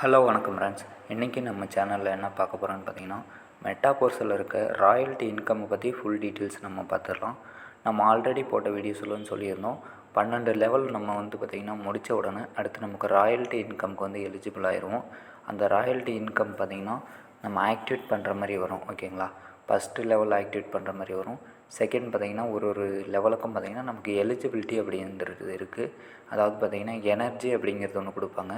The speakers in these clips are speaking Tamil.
ஹலோ வணக்கம் ஃப்ரெண்ட்ஸ் இன்றைக்கி நம்ம சேனலில் என்ன பார்க்க போகிறோன்னு பார்த்தீங்கன்னா மெட்டாபோர்ஸில் இருக்க ராயல்ட்டி இன்கம்மை பற்றி ஃபுல் டீட்டெயில்ஸ் நம்ம பார்த்துடலாம். நம்ம ஆல்ரெடி போட்ட வீடியோஸ்லன்னு சொல்லியிருந்தோம். பன்னெண்டு லெவல் நம்ம வந்து பார்த்திங்கன்னா முடித்த உடனே அடுத்து நமக்கு ராயல்ட்டி இன்கம்க்கு வந்து எலிஜிபிள் ஆயிடுவோம். அந்த ராயல்ட்டி இன்கம் பார்த்திங்கன்னா நம்ம ஆக்டிவேட் பண்ணுற மாதிரி வரும் ஓகேங்களா ஃபஸ்ட்டு லெவல் ஆக்டிவேட் பண்ணுற மாதிரி வரும். செகண்ட் பார்த்திங்கன்னா ஒரு ஒரு லெவலுக்கும் பார்த்திங்கன்னா நமக்கு எலிஜிபிலிட்டி அப்படிங்கிறது இருக்குது அதாவது பார்த்திங்கன்னா எனர்ஜி அப்படிங்கிறது ஒன்று கொடுப்பாங்க.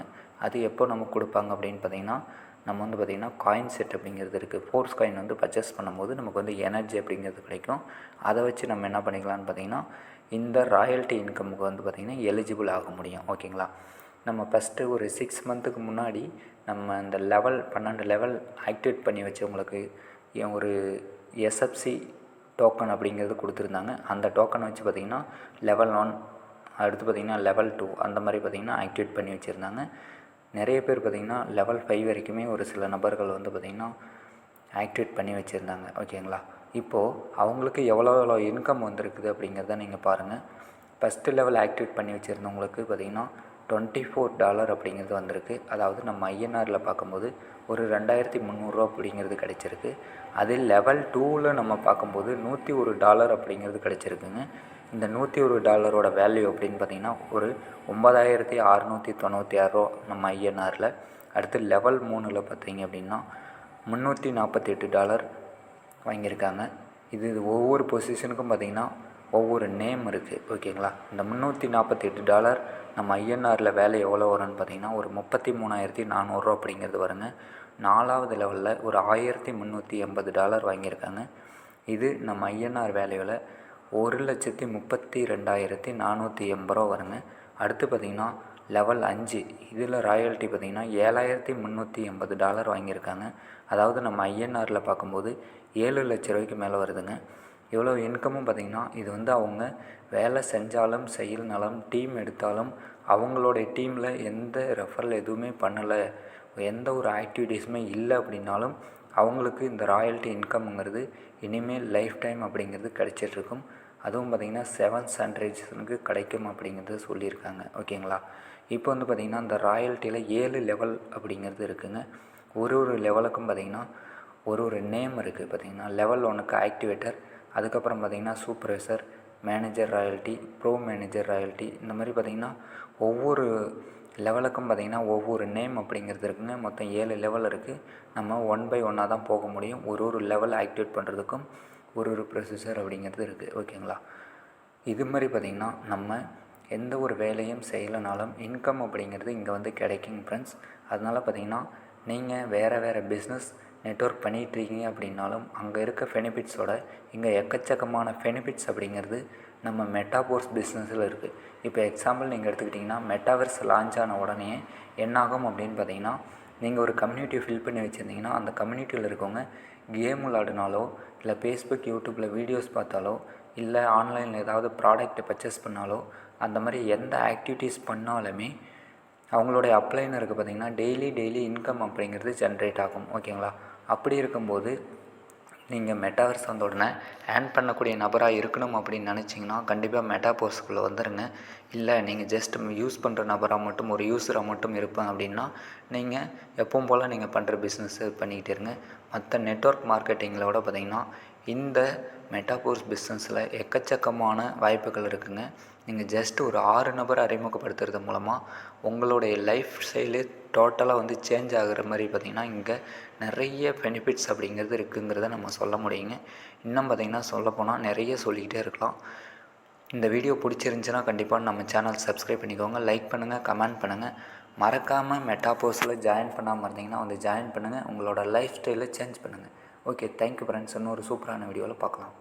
அது எப்போ நமக்கு கொடுப்பாங்க அப்படின்னு பார்த்திங்கன்னா நம்ம வந்து பார்த்திங்கன்னா காயின் செட் அப்படிங்கிறது இருக்குது ஃபோர்ஸ் காயின் வந்து பர்ச்சேஸ் பண்ணும்போது நமக்கு வந்து எனர்ஜி அப்படிங்கிறது கிடைக்கும். அதை வச்சு நம்ம என்ன பண்ணிக்கலாம்னு பார்த்திங்கன்னா இந்த ராயல்ட்டி இன்கமுக்கு வந்து பார்த்திங்கன்னா எலிஜிபிள் ஆக முடியும். ஓகேங்களா நம்ம ஃபஸ்ட்டு ஒரு சிக்ஸ் மந்த்துக்கு முன்னாடி நம்ம இந்த லெவல் பன்னெண்டு லெவல் ஆக்டிவேட் பண்ணி வச்சவங்களுக்கு ஒரு எஸ்எஃப்சி டோக்கன் அப்படிங்கிறது கொடுத்துருந்தாங்க. அந்த டோக்கனை வச்சு பார்த்திங்கன்னா லெவல் ஒன் அடுத்து பார்த்திங்கன்னா லெவல் டூ அந்த மாதிரி பார்த்திங்கன்னா ஆக்டிவேட் பண்ணி வச்சுருந்தாங்க. நிறைய பேர் பார்த்திங்கன்னா லெவல் ஃபைவ் வரைக்குமே ஒரு சில நபர்கள் வந்து பார்த்திங்கன்னா ஆக்டிவேட் பண்ணி வச்சுருந்தாங்க. ஓகேங்களா இப்போது அவங்களுக்கு எவ்வளோ எவ்வளோ இன்கம் வந்திருக்குது அப்படிங்கிறத நீங்கள் பாருங்கள் ஃபஸ்ட்டு லெவல் ஆக்டிவேட் பண்ணி வச்சுருந்தவங்களுக்கு பார்த்திங்கன்னா டுவெண்ட்டி ஃபோர் டாலர் அப்படிங்கிறது வந்திருக்கு. அதாவது நம்ம ஐஎன்ஆரில் பார்க்கும்போது ஒரு ரெண்டாயிரத்தி முந்நூறுரூவா அப்படிங்கிறது கிடச்சிருக்கு. அதே லெவல் டூவில் நம்ம பார்க்கும்போது நூற்றி ஒரு டாலர் அப்படிங்கிறது கிடச்சிருக்குங்க. இந்த நூற்றி ஒரு டாலரோட வேல்யூ அப்படின்னு பார்த்திங்கன்னா ஒரு ஒம்பதாயிரத்தி அறநூற்றி தொண்ணூற்றி ஆறுரூவா நம்ம ஐஎன்ஆரில். அடுத்து லெவல் மூணில் பார்த்தீங்க அப்படின்னா முந்நூற்றி நாற்பத்தி எட்டு டாலர் வாங்கியிருக்காங்க. இது ஒவ்வொரு பொசிஷனுக்கும் பார்த்திங்கன்னா ஒவ்வொரு நேம் இருக்குது ஓகேங்களா இந்த முந்நூற்றி நாற்பத்தெட்டு டாலர் நம்ம ஐஎன்ஆரில் வேலை எவ்வளோ வரும்னு பார்த்திங்கன்னா ஒரு முப்பத்தி மூணாயிரத்தி நானூறுரூவா அப்படிங்கிறது வருங்க. நாலாவது லெவலில் ஒரு ஆயிரத்தி முந்நூற்றி எண்பது டாலர் வாங்கியிருக்காங்க. இது நம்ம ஐஎன்ஆர் வேலையில் ஒரு லட்சத்தி முப்பத்தி ரெண்டாயிரத்தி நானூற்றி எண்பது ரூபா வருங்க. அடுத்து பார்த்திங்கன்னா லெவல் அஞ்சு இதில் ராயல்ட்டி பார்த்திங்கன்னா ஏழாயிரத்தி முந்நூற்றி எண்பது டாலர் வாங்கியிருக்காங்க. அதாவது நம்ம ஐஎன்ஆரில் பார்க்கும்போது ஏழு லட்ச ரூபாய்க்கு மேலே வருதுங்க. எவ்வளோ இன்கமும் பார்த்திங்கன்னா இது வந்து அவங்க வேலை செஞ்சாலும் செய்யலனாலும் டீம் எடுத்தாலும் அவங்களுடைய டீமில் எந்த ரெஃபரல் எதுவுமே பண்ணலை. எந்த ஒரு ஆக்டிவிட்டீஸுமே இல்லை அப்படின்னாலும் அவங்களுக்கு இந்த ராயல்ட்டி இன்கம்ங்கிறது இனிமேல் லைஃப் டைம் அப்படிங்கிறது கிடைச்சிட்ருக்கும் அதுவும் பார்த்திங்கன்னா செவன் சன்ரைசனுக்கு கிடைக்கும் அப்படிங்கிறது சொல்லியிருக்காங்க. ஓகேங்களா? இப்போ வந்து பார்த்திங்கன்னா இந்த ராயல்ட்டியில் ஏழு லெவல் அப்படிங்கிறது இருக்குதுங்க ஒரு ஒரு லெவலுக்கும் பார்த்திங்கன்னா ஒரு ஒரு நேம் இருக்குது பார்த்திங்கன்னா லெவல் ஒன்றுக்கு ஆக்டிவேட்டர் அதுக்கப்புறம் பார்த்திங்கன்னா supervisor manager royalty bro manager royalty இந்த மாதிரி பார்த்திங்கன்னா ஒவ்வொரு லெவலுக்கும் பார்த்திங்கன்னா ஒவ்வொரு நேம் அப்படிங்கிறது இருக்குங்க. மொத்தம் ஏழு லெவல் இருக்குது நம்ம ஒன் பை ஒன்னாக தான் போக முடியும். ஒரு ஒரு லெவல் ஆக்டிவேட் பண்ணுறதுக்கும் ஒரு ஒரு ப்ரொசீஜர் அப்படிங்கிறது இருக்குது ஓகேங்களா இது மாதிரி பார்த்திங்கன்னா நம்ம எந்த ஒரு வேலையும் செய்யலைனாலும் இன்கம் அப்படிங்கிறது இங்கே வந்து கிடைக்குங்க ஃப்ரெண்ட்ஸ் அதனால் பார்த்திங்கன்னா நீங்கள் வேறு வேறு பிஸ்னஸ் நெட்ஒர்க் பண்ணிகிட்ருக்கீங்க அப்படின்னாலும் அங்கே இருக்க பெனிஃபிட்ஸோட இங்கே எக்கச்சக்கமான பெனிஃபிட்ஸ் அப்படிங்கிறது நம்ம மெட்டாபோர்ஸ் பிஸ்னஸில் இருக்குது இப்போ எக்ஸாம்பிள் நீங்கள் எடுத்துக்கிட்டிங்கன்னா மெட்டாவர்ஸ் லான்ச் ஆன உடனே என்னாகும் அப்படின்னு பார்த்தீங்கன்னா நீங்கள் ஒரு கம்யூனிட்டி ஃபில் பண்ணி வச்சுருந்தீங்கன்னா அந்த கம்யூனிட்டியில் இருக்கவங்க கேம் விளாடினாலோ இல்லை ஃபேஸ்புக் யூடியூப்பில் வீடியோஸ் பார்த்தாலோ இல்லை ஆன்லைனில் ஏதாவது ப்ராடக்ட்டை பர்ச்சேஸ் பண்ணாலோ அந்த மாதிரி எந்த ஆக்டிவிட்டீஸ் பண்ணாலுமே அவங்களுடைய அப்ளைனருக்கு பார்த்திங்கன்னா டெய்லி டெய்லி இன்கம் அப்படிங்கிறது ஜென்ரேட் ஆகும். ஓகேங்களா அப்படி இருக்கும்போது நீங்கள் மெட்டாவர்ஸ் வந்த உடனே ஏர்ன் பண்ணக்கூடிய நபராக இருக்கணும் அப்படின்னு நினச்சிங்கன்னா கண்டிப்பாக மெட்டாபோர்ஸ்குள்ளே வந்துடுங்க இல்லை நீங்கள் ஜஸ்ட் யூஸ் பண்ணுற நபராக மட்டும் ஒரு யூஸராக மட்டும் இருப்பேன் அப்படின்னா நீங்கள் எப்பவும் போல் நீங்கள் பண்ணுற பிஸ்னஸ் பண்ணிக்கிட்டு இருங்க. மற்ற நெட்ஒர்க் விட பார்த்திங்கன்னா இந்த மெட்டாபோர்ஸ் பிஸ்னஸில் எக்கச்சக்கமான வாய்ப்புகள் இருக்குதுங்க நீங்கள் ஜஸ்ட் ஒரு ஆறு நபர் அறிமுகப்படுத்துறது மூலமாக உங்களுடைய லைஃப் ஸ்டைலே டோட்டலாக வந்து சேஞ்ச் ஆகிற மாதிரி பார்த்திங்கன்னா இங்கே நிறைய பெனிஃபிட்ஸ் அப்படிங்கிறது இருக்குங்கிறத நம்ம சொல்ல முடியுங்க. இன்னும் பார்த்திங்கன்னா சொல்லப்போனால் நிறைய சொல்லிக்கிட்டே இருக்கலாம். இந்த வீடியோ பிடிச்சிருந்துச்சின்னா கண்டிப்பாக நம்ம சேனல் சப்ஸ்கிரைப் பண்ணிக்கோங்க. லைக் பண்ணுங்கள் கமெண்ட் பண்ணுங்கள் மறக்காமல் மெட்டாபோஸில் ஜாயின் பண்ணாமல் இருந்தீங்கன்னா வந்து ஜாயின் பண்ணுங்கள் உங்களோட லைஃப் ஸ்டைலை சேஞ்ச் பண்ணுங்கள் ஓகே தேங்க்யூ ஃப்ரெண்ட்ஸ் இன்னொரு சூப்பரான வீடியோவில் பார்க்கலாம்.